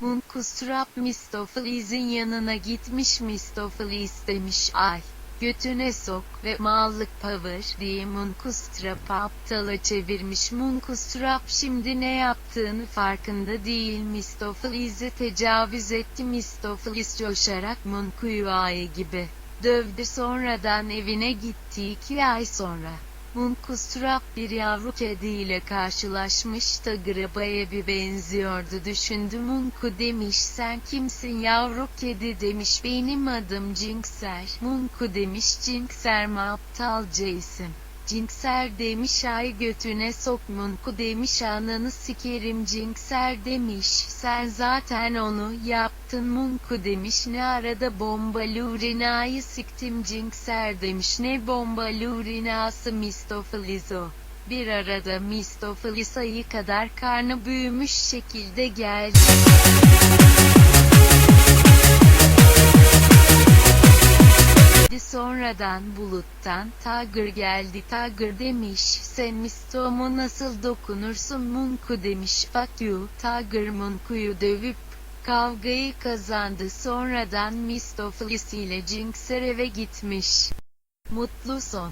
Munkustrap Mistopheles''in yanına gitmiş Mistopheles demiş ay. Götüne sok ve mallık power diye Munkustrap'ı aptala çevirmiş Munkustrap şimdi ne yaptığını farkında değil Mistopheles'e tecavüz etti Mistopheles coşarak Munku'yu ay gibi dövdü sonradan evine gitti iki ay sonra. Munkustrap bir yavru kediyle karşılaşmış da Graba'ya bir benziyordu düşündü Munku demiş sen kimsin yavru kedi demiş benim adım Cinkser. Munku demiş Cinkser mi aptalca isim. Cinkser demiş ay götüne sok Munku demiş ananı sikerim Cinkser demiş sen zaten onu yaptın Munku demiş ne arada bomba lurinayı siktim Cinkser demiş ne bomba lurinası Mistopheles o. Bir arada Mistopheles ayı kadar karnı büyümüş şekilde geldi. Sonradan buluttan Tiger geldi. Tiger demiş sen Misto'mu nasıl dokunursun? Munku demiş fuck you. Tiger Munku'yu dövüp kavgayı kazandı. Sonradan Mistopheles ile Jinxer eve gitmiş. Mutlu son